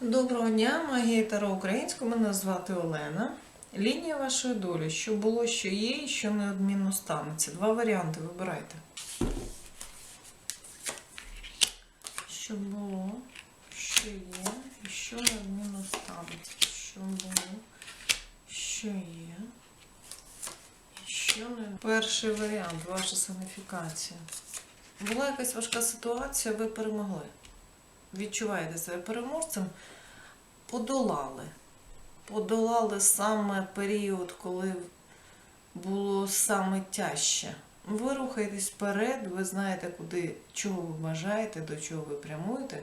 Доброго дня, магія Таро українську. Мене звати Олена. Лінія вашої долі. Що було, що є, і що неодмінно станеться. Два варіанти вибирайте. Що було, що є, і що неодмінно станеться. Що було, що є. Що не. Перший варіант, ваша санифікація. Була якась важка ситуація, ви перемогли. Відчуваєте себе переможцем, подолали. Подолали саме період, коли було саме тяжче. Ви рухаєтесь вперед, ви знаєте, куди, чого ви бажаєте, до чого ви прямуєте.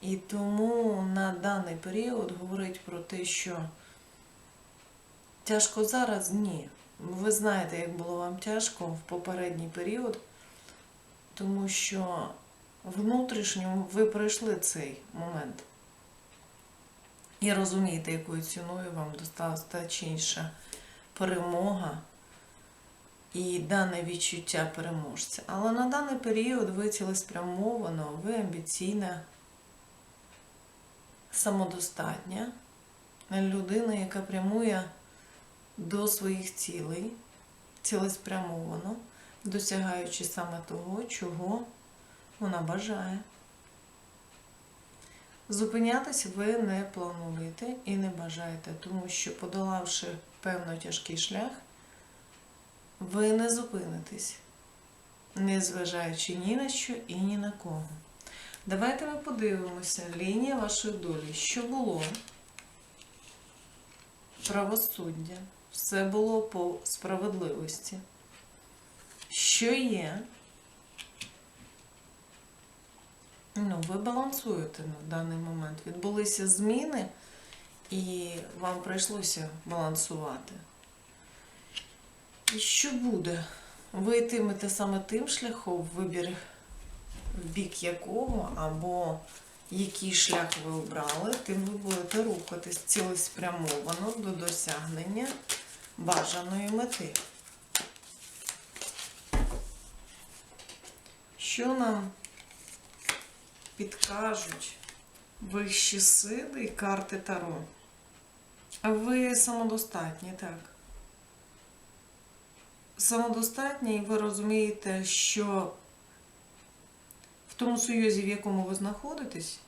І тому на даний період говорить про те, що тяжко зараз ні. Ви знаєте, як було вам тяжко в попередній період, тому що внутрішньо ви пройшли цей момент. І розумієте, якою ціною вам досталася та чи інша перемога і дане відчуття переможця. Але на даний період ви цілеспрямовано, ви амбіційна, самодостатня людина, яка прямує до своїх цілей, цілеспрямовано, досягаючи саме того, чого вона бажає. Зупинятися ви не плануєте і не бажаєте, тому що, подолавши певно тяжкий шлях, ви не зупинитесь, не зважаючи ні на що і ні на кого. Давайте ми подивимося лінія вашої долі. Що було? Правосуддя. Все було по справедливості. Що є? Ну, ви балансуєте на даний момент. Відбулися зміни, і вам прийшлося балансувати. І що буде? Ви йтимете саме тим шляхом, вибір в бік якого, або який шлях ви обрали, тим ви будете рухатись цілеспрямовано до досягнення бажаної мети. Що нам підкажуть вищі сили і карти Таро. А ви самодостатні, так. Самодостатні, і ви розумієте, що в тому союзі, в якому ви знаходитесь,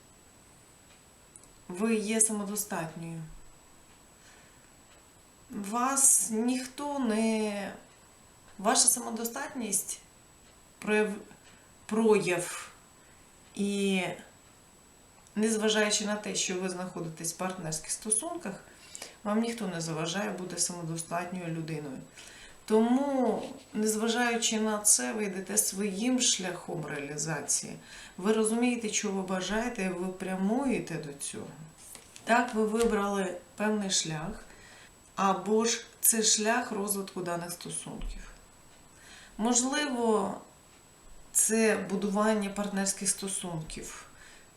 ви є самодостатньою. Вас ніхто не. Ваша самодостатність прояв, і незважаючи на те, що ви знаходитесь в партнерських стосунках, вам ніхто не заважає бути самодостатньою людиною. Тому, незважаючи на це, ви йдете своїм шляхом реалізації. Ви розумієте, чого ви бажаєте, і ви прямуєте до цього. Так, ви вибрали певний шлях, або ж це шлях розвитку даних стосунків. Можливо, це будування партнерських стосунків.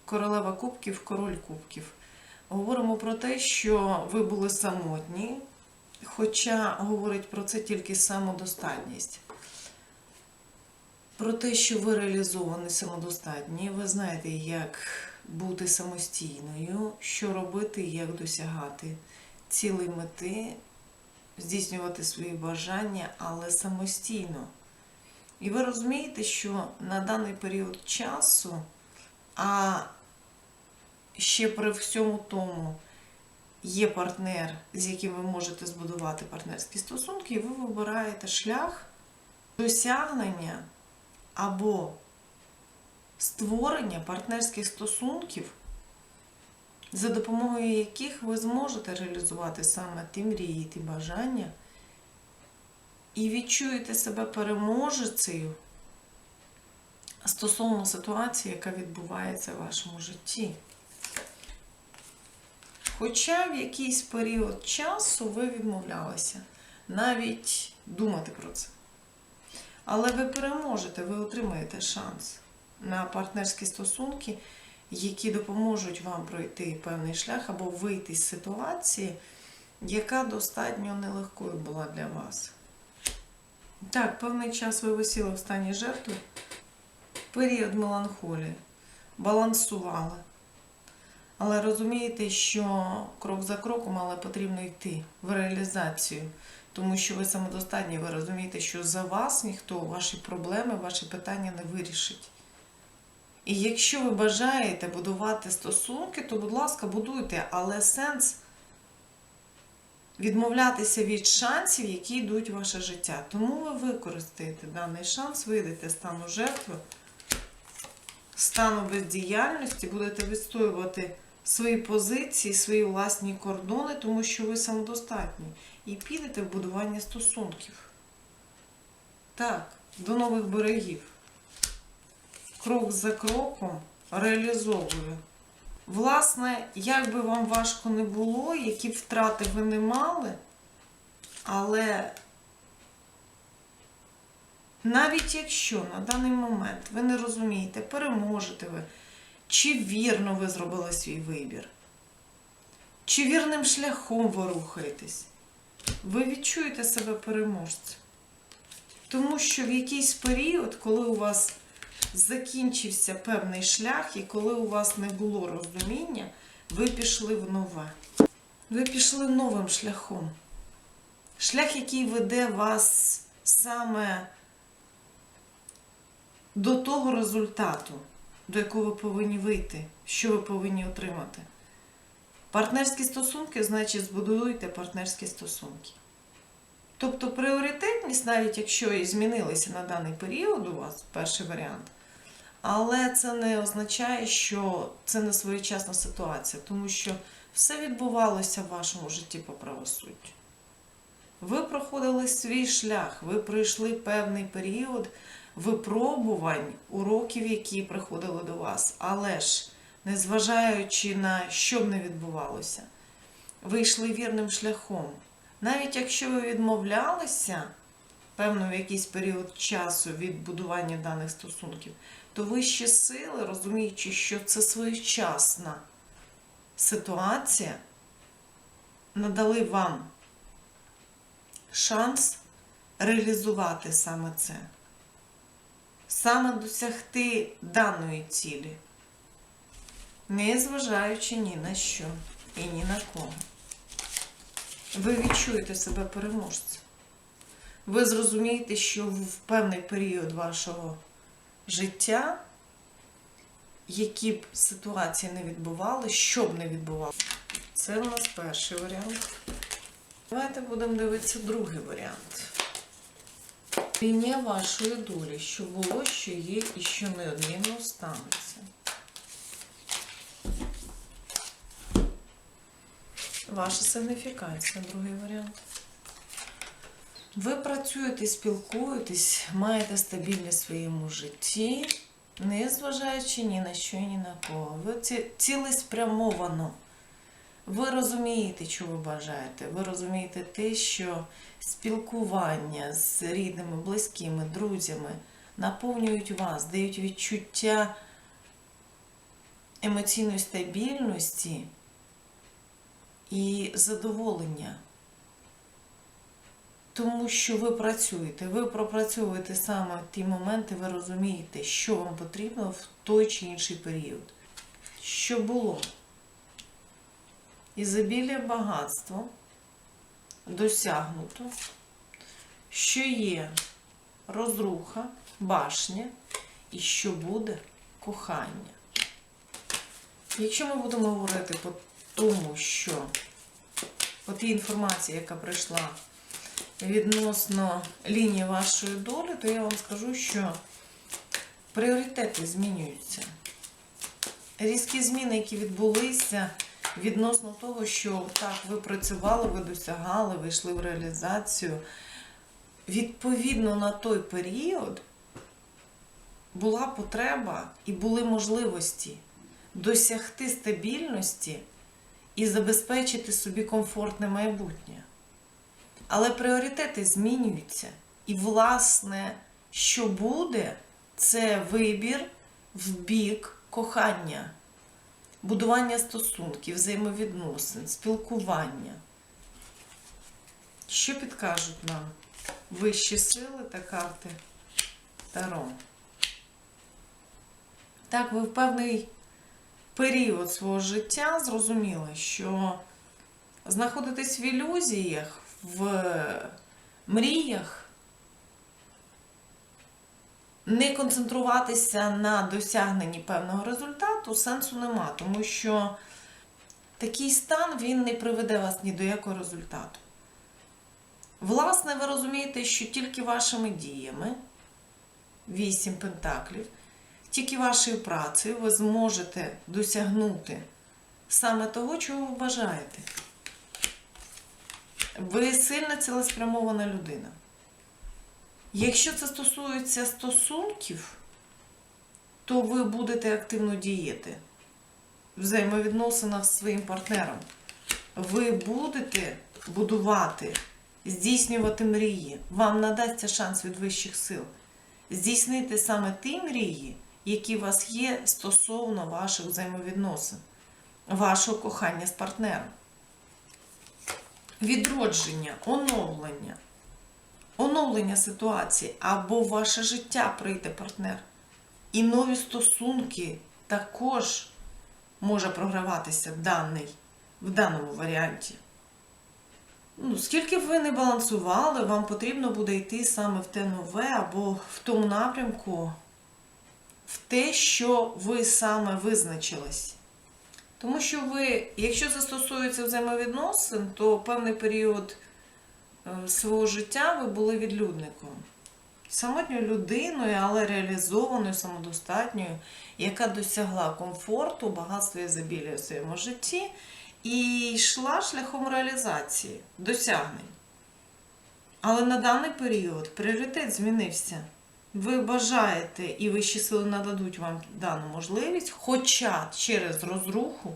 Королева кубків, король кубків. Говоримо про те, що ви були самотні, хоча говорить про це тільки самодостатність. Про те, що ви реалізовані самодостатні, ви знаєте, як бути самостійною, що робити, як досягати цілої мети, здійснювати свої бажання, але самостійно. І ви розумієте, що на даний період часу, а ще при всьому тому є партнер, з яким ви можете збудувати партнерські стосунки, і ви вибираєте шлях досягнення або створення партнерських стосунків, за допомогою яких ви зможете реалізувати саме ті мрії, ті бажання і відчуєте себе переможецею стосовно ситуації, яка відбувається в вашому житті. Хоча в якийсь період часу ви відмовлялися навіть думати про це. Але ви переможете, ви отримаєте шанс на партнерські стосунки, які допоможуть вам пройти певний шлях або вийти з ситуації, яка достатньо нелегкою була для вас. Так, певний час ви висіли в стані жертви, період меланхолії, балансували. Але розумієте, що крок за кроком, але потрібно йти в реалізацію. Тому що ви самодостатні, ви розумієте, що за вас ніхто ваші проблеми, ваші питання не вирішить. І якщо ви бажаєте будувати стосунки, то, будь ласка, будуйте, але сенс відмовлятися від шансів, які йдуть в ваше життя. Тому ви використаєте даний шанс, вийдете з стану жертви, стану бездіяльності, будете відстоювати свої позиції, свої власні кордони, тому що ви самодостатні. І підете в будування стосунків. Так, до нових берегів. Крок за кроком реалізовую. Власне, як би вам важко не було, які втрати ви не мали, але навіть якщо на даний момент ви не розумієте, переможете ви, чи вірно ви зробили свій вибір, чи вірним шляхом ви рухаєтесь, ви відчуєте себе переможцем. Тому що в якийсь період, коли у вас закінчився певний шлях, і коли у вас не було розуміння, ви пішли в нове. Ви пішли новим шляхом. Шлях, який веде вас саме до того результату, до якого ви повинні вийти, що ви повинні отримати. Партнерські стосунки, значить, збудуйте партнерські стосунки. Тобто пріоритетність, навіть якщо і змінилися на даний період у вас, перший варіант, але це не означає, що це не своєчасна ситуація, тому що все відбувалося в вашому житті по правосуддю. Ви проходили свій шлях, ви пройшли певний період випробувань, уроків, які приходили до вас. Але ж, незважаючи на що б не відбувалося, ви йшли вірним шляхом. Навіть якщо ви відмовлялися певно в якийсь період часу від будування даних стосунків, то вищі сили, розуміючи, що це своєчасна ситуація, надали вам шанс реалізувати саме це, саме досягти даної цілі, не зважаючи ні на що і ні на кого. Ви відчуєте себе переможцем. Ви зрозумієте, що в певний період вашого життя, які б ситуації не відбували, що б не відбувалося. Це у нас перший варіант. Давайте будемо дивитися другий варіант. Лінія вашої долі, що було, що є і що неодмінно станеться. Ваша сигніфікація, другий варіант. Ви працюєте, спілкуєтесь, маєте стабільність в своєму житті, не зважаючи ні на що ні на кого. Ви цілеспрямовано. Ви розумієте, що ви бажаєте. Ви розумієте те, що спілкування з рідними, близькими, друзями наповнюють вас, дають відчуття емоційної стабільності і задоволення. Тому що ви працюєте, ви пропрацьовуєте саме ті моменти, ви розумієте, що вам потрібно в той чи інший період. Що було? Ізобілля багатство досягнуто, що є розруха, башня і що буде кохання. Якщо ми будемо говорити по тому, що по тій інформації, яка прийшла відносно лінії вашої долі, то я вам скажу, що пріоритети змінюються. Різкі зміни, які відбулися відносно того, що так, ви працювали, ви досягали, ви йшли в реалізацію. Відповідно на той період була потреба і були можливості досягти стабільності і забезпечити собі комфортне майбутнє. Але пріоритети змінюються. І, власне, що буде, це вибір в бік кохання, будування стосунків, взаємовідносин, спілкування. Що підкажуть нам вищі сили та карти Таро? Так, ви в певний період свого життя зрозуміли, що знаходитись в ілюзіях, в мріях, не концентруватися на досягненні певного результату сенсу нема, тому що такий стан він не приведе вас ні до якого результату. Власне, ви розумієте, що тільки вашими діями, вісім пентаклів, тільки вашою працею ви зможете досягнути саме того, чого ви бажаєте. Ви сильно цілеспрямована людина. Якщо це стосується стосунків, то ви будете активно діяти в взаємовідносинах з своїм партнером. Ви будете будувати, здійснювати мрії. Вам надасться шанс від вищих сил здійснити саме ті мрії, які у вас є стосовно ваших взаємовідносин, вашого кохання з партнером. Відродження, оновлення, оновлення ситуації або в ваше життя прийде партнер. І нові стосунки також може програватися в, даний, в даному варіанті. Ну, скільки б ви не балансували, вам потрібно буде йти саме в те нове або в тому напрямку, в те, що ви саме визначились. Тому що ви, якщо це стосується взаємовідносин, то певний період е, свого життя ви були відлюдником. Самотньою людиною, але реалізованою, самодостатньою, яка досягла комфорту, багатства і ізобілія в своєму житті і йшла шляхом реалізації, досягнень. Але на даний період пріоритет змінився. Ви бажаєте і вищі сили нададуть вам дану можливість, хоча через розруху,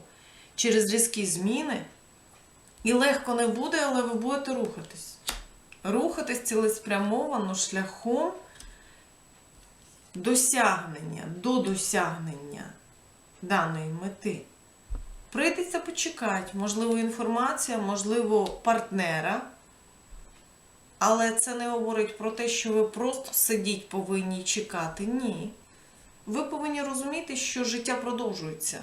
через різкі зміни, і легко не буде, але ви будете рухатись. Рухатись цілеспрямовано шляхом досягнення, до досягнення даної мети. Прийдеться почекати, можливо, інформація, можливо, партнера. Але це не говорить про те, що ви просто сидіть повинні чекати. Ні. Ви повинні розуміти, що життя продовжується.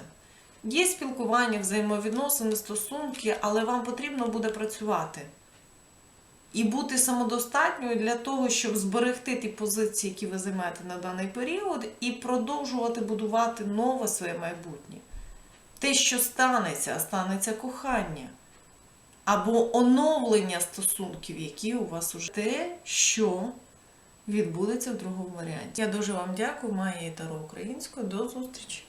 Є спілкування, взаємовідносини, стосунки, але вам потрібно буде працювати. І бути самодостатньою для того, щоб зберегти ті позиції, які ви займаєте на даний період, і продовжувати будувати нове своє майбутнє. Те, що станеться, станеться кохання. Або оновлення стосунків, які у вас уже те, що відбудеться в другому варіанті. Я дуже вам дякую, має Таро Українською. До зустрічі!